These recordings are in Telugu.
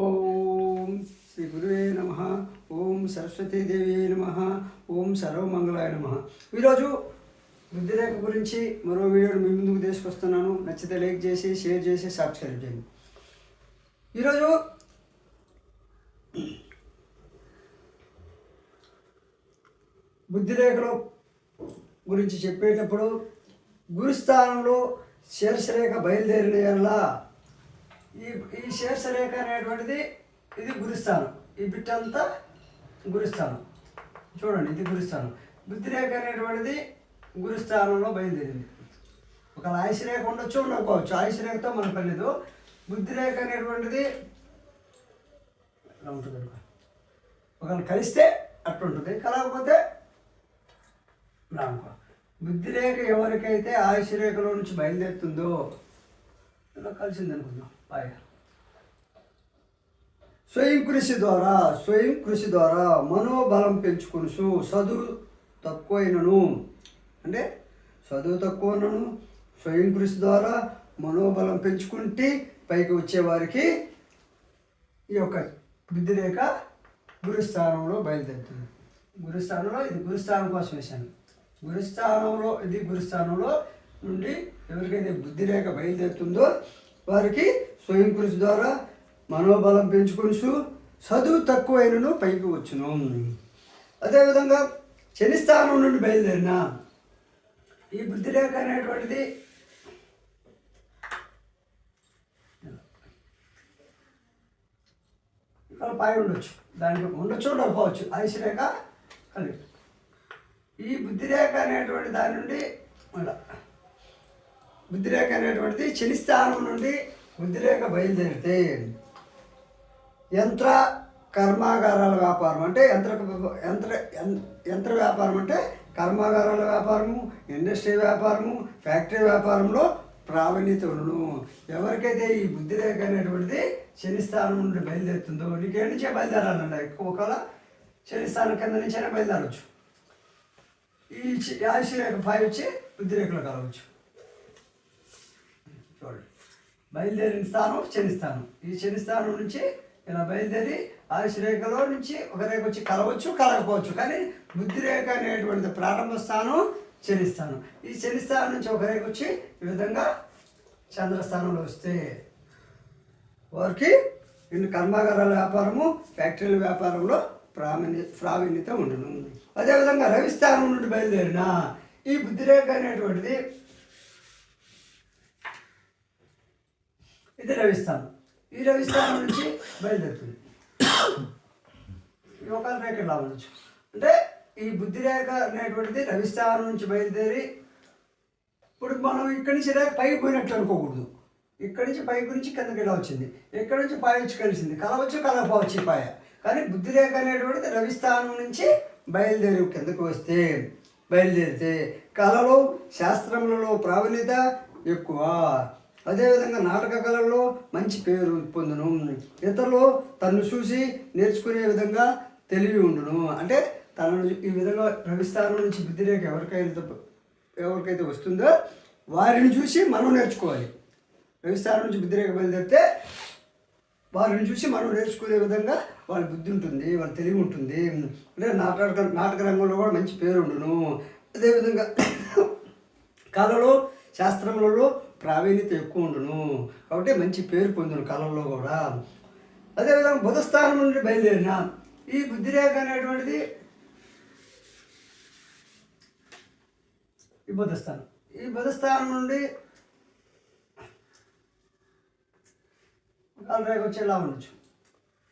ఓం శ్రీ గురువే నమ. ఓం సరస్వతీదేవి నమ. ఓం సర్వమంగళాయ నమ. ఈరోజు బుద్ధిరేఖ గురించి మరో వీడియోని మీ ముందుకు తీసుకొస్తున్నాను. నచ్చితే లైక్ చేసి షేర్ చేసి సబ్స్క్రైబ్ చేయండి. ఈరోజు బుద్ధిరేఖలో గురించి చెప్పేటప్పుడు గురుస్థానంలో శీర్షరేఖ బయలుదేరిన ఎడల ఈ ఈ శేషరేఖ అనేటువంటిది ఇది గురిస్తాను ఈ బిట్ అంతా గురిస్తాను చూడండి ఇది గురిస్తాను బుద్ధిరేఖ అనేటువంటిది గురిస్థానంలో బయలుదేరింది. ఒక ఆయుషరేఖ ఉండొచ్చు ఉండకపోవచ్చు ఆయుషరేఖతో మనకు పనిలేదు బుద్ధిరేఖ అనేటువంటిది ఎలా ఉంటుంది ఒకళ్ళు కలిస్తే అట్టుంటుంది. కలగకపోతే ఇలా బుద్ధిరేఖ ఎవరికైతే ఆయుషరేఖలో నుంచి బయలుదేరుతుందో ఇలా కలిసింది అనుకుందాం స్వయం కృషి ద్వారా స్వయం కృషి ద్వారా మనోబలం పెంచుకొనుసు చదువు తక్కువైనను. అంటే చదువు తక్కువనను స్వయం కృషి ద్వారా మనోబలం పెంచుకుంటే పైకి వచ్చేవారికి ఈ యొక్క బుద్ధిరేఖ గురుస్థానంలో బయలుదేరుతుంది. గురుస్థానంలో ఇది గురుస్థానం కోసం వేశాను. గురుస్థానంలో ఇది గురుస్థానంలో నుండి ఎవరికైతే బుద్ధిరేఖ బయలుదేరుతుందో వారికి స్వయం కృషి ద్వారా మనోబలం పెంచుకొని చదువు తక్కువైనను పైకి వచ్చును. అదేవిధంగా శని స్థానం నుండి బయలుదేరిన ఈ బుద్ధిరేఖ అనేటువంటిది ఇక్కడ పై ఉండొచ్చు. దానికి ఉండొచ్చు ఉండకపోవచ్చు. ఆయుషరేఖ కలిగి. ఈ బుద్ధిరేఖ అనేటువంటి దాని నుండి మళ్ళా బుద్ధిరేఖ అనేటువంటిది శని స్థానం నుండి బుద్ధిరేఖ బయలుదేరితే యంత్ర కర్మాగారాల వ్యాపారం అంటే యంత్ర యంత్ర యంత్ర వ్యాపారం అంటే కర్మాగారాల వ్యాపారము ఇండస్ట్రీ వ్యాపారము ఫ్యాక్టరీ వ్యాపారంలో ప్రావీణ్యత ఉండను. ఎవరికైతే ఈ బుద్ధిరేఖ అనేటువంటిది శనిస్థానం నుండి బయలుదేరుతుందో నీకే నుంచే బయలుదేరాలండి ఒకవేళ శనిస్థానం కింద నుంచైనా బయలుదేరవచ్చు. ఈ చి- రేఖ ఫైవ్ వచ్చి బుద్ధిరేఖలో కలవచ్చు బయలుదేరిన స్థానం శని ఈ శనిస్థానం నుంచి ఇలా బయలుదేరి ఆయుష్ రేఖలో నుంచి ఒక రేఖ వచ్చి కలవచ్చు కలగపోవచ్చు కానీ బుద్ధి రేఖ అనేటువంటిది ప్రారంభ స్థానం శని ఈ శనిస్థానం నుంచి ఒక రేఖ వచ్చి ఈ విధంగా చంద్రస్థానంలో వస్తే వారికి ఇన్ని కర్మాగారాల వ్యాపారము ఫ్యాక్టరీల వ్యాపారంలో ప్రావీణ్య ప్రావీణ్యత ఉండను. అదేవిధంగా రవిస్థానం నుండి బయలుదేరిన ఈ బుద్ధిరేఖ అనేటువంటిది ఇది రవిస్థానం ఈ రవిస్థానం నుంచి బయలుదేరుతుంది. ఈ రేఖ రావచ్చు. అంటే ఈ బుద్ధి రేఖ అనేటువంటిది రవిస్థానం నుంచి బయలుదేరి ఇప్పుడు మనం ఇక్కడి నుంచి రేఖ పైకి పోయినట్టు అనుకోకూడదు. ఇక్కడి నుంచి పై గురించి కిందకి ఇలా వచ్చింది. ఇక్కడి నుంచి పాయ వచ్చి కలిసింది. కలవచ్చు కలపవచ్చు పాయ. కానీ బుద్ధి రేఖ అనేటువంటిది రవిస్థానం నుంచి బయలుదేరి కిందకు వస్తే బయలుదేరితే కళలో శాస్త్రములలో ప్రావీణ్యత ఎక్కువ. అదేవిధంగా నాటక కళల్లో మంచి పేరు పొందును. ఇతరులు తను చూసి నేర్చుకునే విధంగా తెలివి ఉండును. అంటే తనను ఈ విధంగా రవిస్థానం నుంచి వ్యతిరేక ఎవరికైతే ఎవరికైతే వస్తుందో వారిని చూసి మనం నేర్చుకోవాలి. రవిస్థానం నుంచి వ్యతిరేక బయలుదేరితే వారిని చూసి మనం నేర్చుకునే విధంగా వాళ్ళ బుద్ధి ఉంటుంది వాళ్ళ తెలివి ఉంటుంది. అంటే నాటక నాటక రంగంలో కూడా మంచి పేరు ఉండును. అదేవిధంగా కళలో శాస్త్రములలో ప్రావీణ్యత ఎక్కువ ఉండును. కాబట్టి మంచి పేరు పొందును కళల్లో కూడా. అదేవిధంగా బుధస్థానం నుండి బయలుదేరిన ఈ బుద్ధిరేఖ అనేటువంటిది ఈ బుధస్థానం. ఈ బుధస్థానం నుండి కాలరేఖ వచ్చేలా ఉండొచ్చు.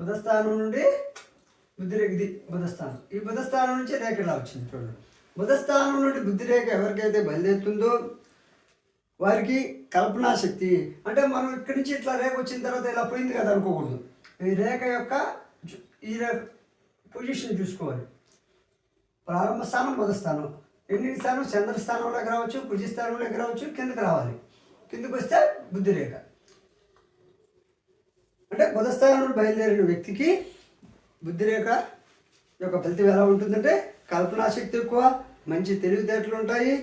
బుధస్థానం నుండి బుద్ధిరేఖది బుధస్థానం. ఈ బుధస్థానం నుంచి రేఖ ఇలా వచ్చింది చూడండి. బుధస్థానం నుండి బుద్ధిరేఖ ఎవరికైతే బయలుదేరుతుందో వారికి కల్పనా శక్తి. అంటే మనం ఇక్కడి నుంచి ఇట్లా రేఖ వచ్చిన తర్వాత ఇలా పోయింది కదా అనుకోకూడదు. ఈ రేఖ యొక్క ఈ రేఖ పొజిషన్ చూసుకోవాలి. ప్రారంభ స్థానం బుధస్థానం ఎన్నింటి స్థానం చంద్రస్థానంలోకి రావచ్చు కుజిస్థానంలోకి రావచ్చు కిందకి రావాలి. కిందకు వస్తే బుద్ధిరేఖ అంటే బుధస్థానం నుండి బయలుదేరిన వ్యక్తికి బుద్ధిరేఖ యొక్క ఫలితం ఎలా ఉంటుందంటే కల్పనాశక్తి ఎక్కువ మంచి తెలివితేటలు ఉంటాయి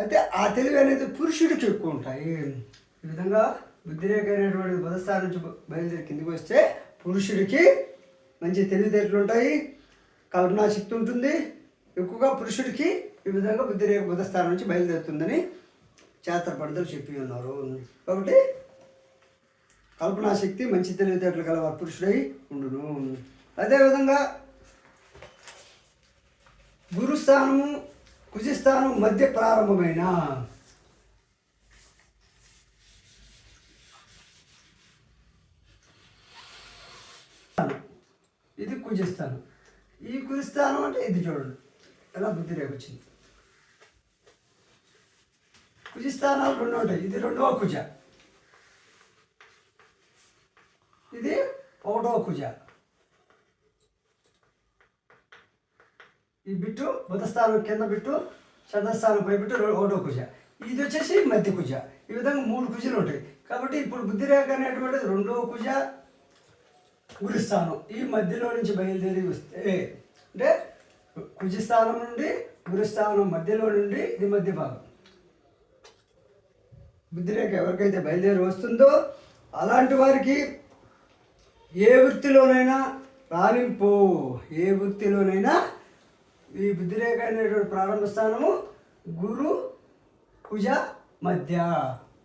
అయితే ఆ తెలివి అనేది పురుషుడికి ఎక్కువ ఉంటాయి ఈ విధంగా బుద్ధిరేఖ అయినటువంటి బుధస్థానం నుంచి బయలుదేరి కిందికి వస్తే పురుషుడికి మంచి తెలివితేటలు ఉంటాయి కల్పనా శక్తి ఉంటుంది. ఎక్కువగా పురుషుడికి ఈ విధంగా బుద్ధిరేఖ బుధస్థానం నుంచి బయలుదేరుతుందని చేతపడతలు చెప్పి ఉన్నారు. కాబట్టి కల్పనా శక్తి మంచి తెలివితేటలు గల పురుషుడై ఉండును. అదేవిధంగా గురుస్థానము కుజిస్థానం మధ్య ప్రారంభమైన ఇది కుజిస్థానం. ఈ కుజిస్థానం అంటే ఇది చూడండి. ఎలా బుద్ధి రేపొచ్చింది? కుజిస్థానాలు రెండు ఉంటాయి. ఇది రెండవ కుజ. ఇది ఒకటవ కుజ. ఈ బిట్టు బుధస్థానం కింద బిట్టు చంద్రస్థానం పై బిట్టు ఒకటో కుజ. ఇది వచ్చేసి మధ్య కుజ. ఈ విధంగా మూడు కుజలు ఉంటాయి. కాబట్టి ఇప్పుడు బుద్ధిరేఖ అనేటువంటిది రెండవ కుజ గురిస్థానం. ఈ మధ్యలో నుంచి బయలుదేరి వస్తే అంటే కుజస్థానం నుండి గురుస్థానం మధ్యలో నుండి ఇది మధ్య భాగం. బుద్ధిరేఖ ఎవరికైతే బయలుదేరి వస్తుందో అలాంటి వారికి ఏ వృత్తిలోనైనా రాణింపు. ఏ వృత్తిలోనైనా ఈ బుద్ధిరేఖ అనేటువంటి ప్రారంభ స్థానము గురు కుజ మధ్య.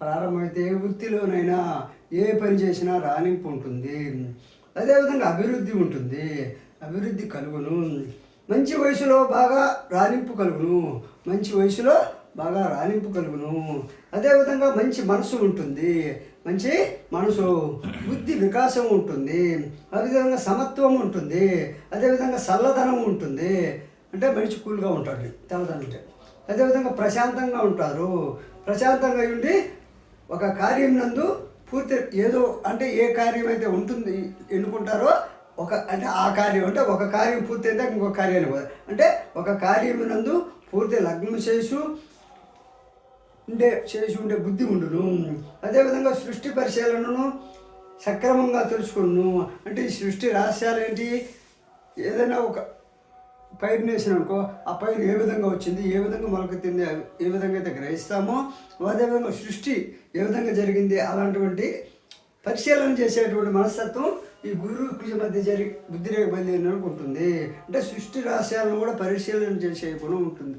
ప్రారంభమైతే ఏ వృత్తిలోనైనా ఏ పని చేసినా రాణింపు ఉంటుంది. అదేవిధంగా అభివృద్ధి ఉంటుంది. అభివృద్ధి కలుగును. మంచి వయసులో బాగా రాణింపు కలుగును. మంచి వయసులో బాగా రాణింపు కలుగును. అదేవిధంగా మంచి మనసు ఉంటుంది. మంచి మనసు బుద్ధి వికాసం ఉంటుంది. అదేవిధంగా సమత్వం ఉంటుంది. అదేవిధంగా చల్లదనం ఉంటుంది. అంటే మంచి కూల్గా ఉంటాడు చల్లదనం అంటే అదేవిధంగా ప్రశాంతంగా ఉంటారు. ప్రశాంతంగా ఉండి ఒక కార్యం నందు పూర్తి ఏదో అంటే ఏ కార్యం అయితే ఉంటుంది ఎన్నుకుంటారో ఒక అంటే ఆ కార్యం అంటే ఒక కార్యం పూర్తి అయితే ఇంకొక కార్యాన్ని పోదు. అంటే ఒక కార్యం నందు పూర్తి లగ్నం చేసు ఉండే చేసి ఉండే బుద్ధి ఉండును. అదేవిధంగా సృష్టి పరిశీలనను సక్రమంగా తెలుసుకును. అంటే ఈ సృష్టి రహస్యాలు ఏంటి? ఏదైనా ఒక పైరు వేసిన అనుకో ఆ పైరు ఏ విధంగా వచ్చింది ఏ విధంగా మొలకెత్తింది ఏ విధంగా అయితే గ్రహిస్తామో అదేవిధంగా సృష్టి ఏ విధంగా జరిగింది అలాంటివంటి పరిశీలన చేసేటువంటి మనస్తత్వం ఈ గురు పూజ మధ్య జరి బుద్ధిరేఖ బయలుదేరినకు ఉంటుంది అంటే సృష్టి రహస్యాలను కూడా పరిశీలన చేసే గుణం ఉంటుంది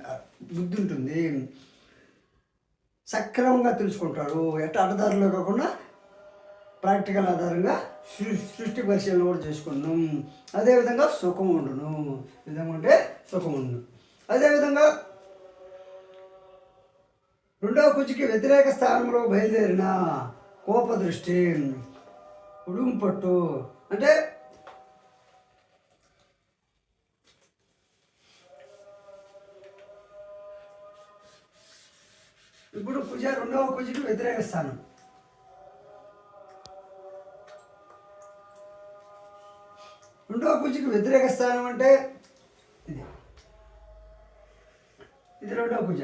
బుద్ధి ఉంటుంది. సక్రమంగా తెలుసుకుంటాడు. ఎట్ట అడ్డదారిలో కాకుండా ప్రాక్టికల్ ఆధారంగా సృష్టి పరిశీలన కూడా చేసుకున్నాం అదేవిధంగా సుఖం ఉండును. విధంగా ఉంటే సుఖం ఉండును. అదేవిధంగా రెండవ కుచికి వ్యతిరేక స్థానంలో బయలుదేరిన కోపదృష్టి ఉడుంపట్టు అంటే ఇప్పుడు కుజ రెండవ కుజికి వ్యతిరేక స్థానం. కుజికి వ్యతిరేక స్థానం అంటే ఇది. ఇది రెండవ కుజ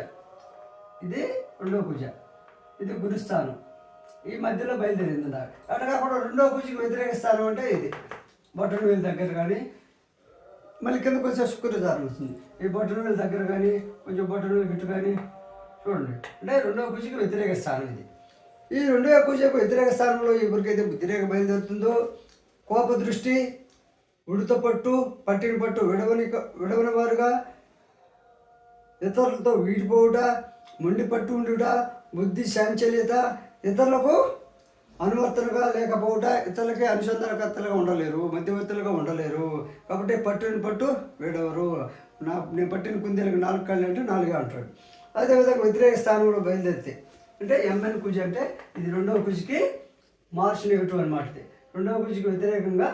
ఇది రెండవ కుజ ఇది గురుస్థానం ఈ మధ్యలో బయలుదేరింది నాకు అట్లా కాకుండా రెండవ కుజికి వ్యతిరేక స్థానం అంటే ఇది. బొట్టన వేలు దగ్గర కానీ మళ్ళీ కిందకు వచ్చే శుక్రచారం వస్తుంది. ఈ బొట్టన వేలు దగ్గర కానీ కొంచెం బొట్టన వేలు గిట్టు కానీ చూడండి. అంటే రెండవ కుజికి వ్యతిరేక స్థానం ఇది. ఈ రెండవ కుజకు వ్యతిరేక స్థానంలో ఎవరికైతే వ్యతిరేక బయలుదేరుతుందో కోప దృష్టి ఉడత పట్టు పట్టిన పట్టు విడవని విడవని వారుగా ఇతరులతో వీడిపోవుట మొండి పట్టు ఉండుట బుద్ధి శాంచల్యత ఇతరులకు అనువర్తనగా లేకపోవుట ఇతరులకి అనుసంధానకర్తలుగా ఉండలేరు మధ్యవర్తులుగా ఉండలేరు. కాబట్టి పట్టిన పట్టు వీడవరు. నా నేను పట్టిన కుందేలకు నాలుగు కళ్ళు అంటే నాలుగే అంటాడు. అదేవిధంగా వ్యతిరేక స్థానంలో బయలుదేరితే అంటే ఎంఎన్ కుజి అంటే ఇది రెండవ కుజికి మార్చ్ నెగిటివ్ అనమాట రెండవ కుజికి వ్యతిరేకంగా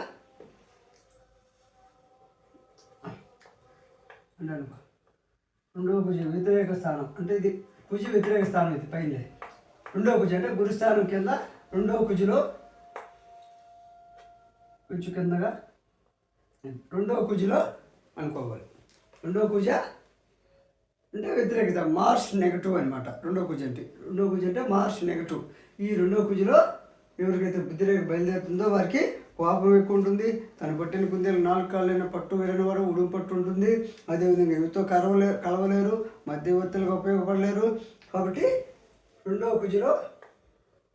అంటే అనుకో రెండవ కుజ వ్యతిరేక స్థానం. అంటే ఇది భుజ వ్యతిరేక స్థానం ఇది పైన రెండవ కుజ అంటే గురుస్థానం కింద రెండవ కుజులో కొంచెం కిందగా రెండవ కుజులో అనుకోవాలి. రెండవ కుజ అంటే వ్యతిరేకత మార్స్ నెగటివ్ అనమాట రెండో కుజ అంటే. రెండో కుజ అంటే మార్స్ నెగటివ్. ఈ రెండో కుజలో ఎవరికైతే బుద్ధిరేఖ బయలుదేరుతుందో వారికి కోపం ఎక్కువ ఉంటుంది తన పట్టిన కుందేలు నాలుగు కాళ్ళైన పట్టు వెళ్ళిన వారు ఉడుగు పట్టు ఉంటుంది. అదేవిధంగా ఎవరితో కలవలే కలవలేరు మధ్యవర్తులుగా ఉపయోగపడలేరు. కాబట్టి రెండవ కుజలో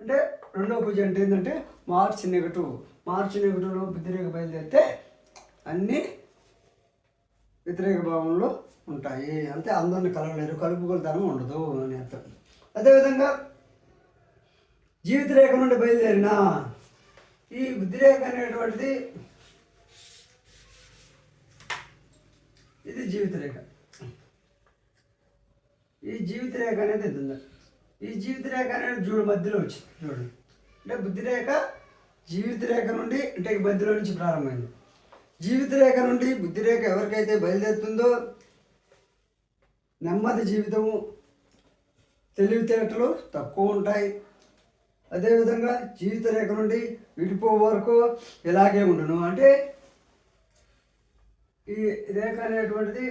అంటే రెండవ పూజ అంటే ఏంటంటే మార్చ్ నెగటివ్. మార్చ్ నెగటివ్లో బుద్ధిరేఖ బయలుదేరితే అన్నీ వ్యతిరేక భావంలో ఉంటాయి. అంటే అందరిని కలవలేరు కలుపుకొలతనం ఉండదు అని అర్థం. అదేవిధంగా జీవిత రేఖ నుండి బయలుదేరిన ఈ బుద్ధిరేఖ అనేటువంటిది ఇది జీవిత రేఖ ఈ జీవిత రేఖ అనేది ఇది ఉంది? ఈ జీవిత రేఖ అనేది చూడు మధ్యలో వచ్చింది చూడండి. అంటే బుద్ధి రేఖ జీవిత రేఖ నుండి అంటే ఈ మధ్యలో నుంచి ప్రారంభమైంది. జీవిత రేఖ నుండి బుద్ధి రేఖ ఎవరికైతే బయలుదేరుతుందో నెమ్మది జీవితము తెలివితేటలు తక్కువ ఉంటాయి. అదేవిధంగా జీవిత రేఖ నుండి విడిపో వరకు ఇలాగే ఉండును. అంటే ఈ రేఖ అనేటువంటిది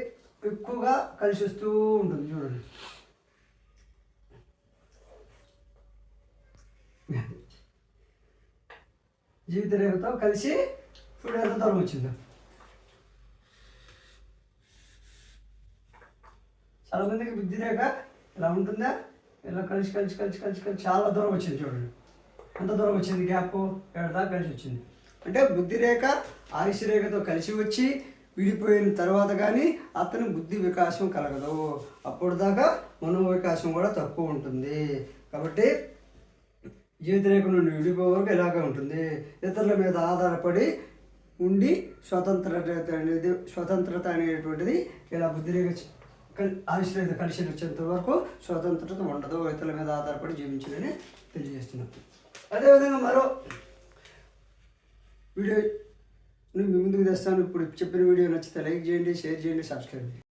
ఎక్కువగా కలిసి వస్తూ ఉంటుంది చూడండి. జీవిత రేఖతో కలిసి ఇప్పుడు ఎంత దూరం వచ్చిందో. చాలా మందికి బుద్ధి రేఖ ఇలా ఉంటుందా? ఇలా కలిసి కలిసి కలిసి కలిసి కలిసి చాలా దూరం వచ్చింది చూడండి. ఎంత దూరం వచ్చింది గ్యాప్ ఏడు దాకా కలిసి వచ్చింది? అంటే బుద్ధి రేఖ ఆయుష్ రేఖతో కలిసి వచ్చి విడిపోయిన తర్వాత కానీ అతని బుద్ధి వికాసం కలగదు. అప్పుడు దాకా మనో వికాసం కూడా తక్కువ ఉంటుంది. కాబట్టి జీవిత రేఖ నుండి విడిపోయే వరకు ఇలాగే ఉంటుంది. ఇతరుల మీద ఆధారపడి ఉండి స్వతంత్రత అనేది స్వతంత్రత అనేటువంటిది ఇలా బుద్ధిరేఖ రేఖ కల్- కలిసి వచ్చేంత వరకు స్వతంత్రత ఉండదు. ఇతరుల మీద ఆధారపడి జీవించాలని తెలియజేస్తున్నాను అదేవిధంగా మరో వీడియో నేను మీ ముందుకు తెస్తాను. ఇప్పుడు చెప్పిన వీడియో నచ్చితే లైక్ చేయండి షేర్ చేయండి సబ్స్క్రైబ్ చేయండి.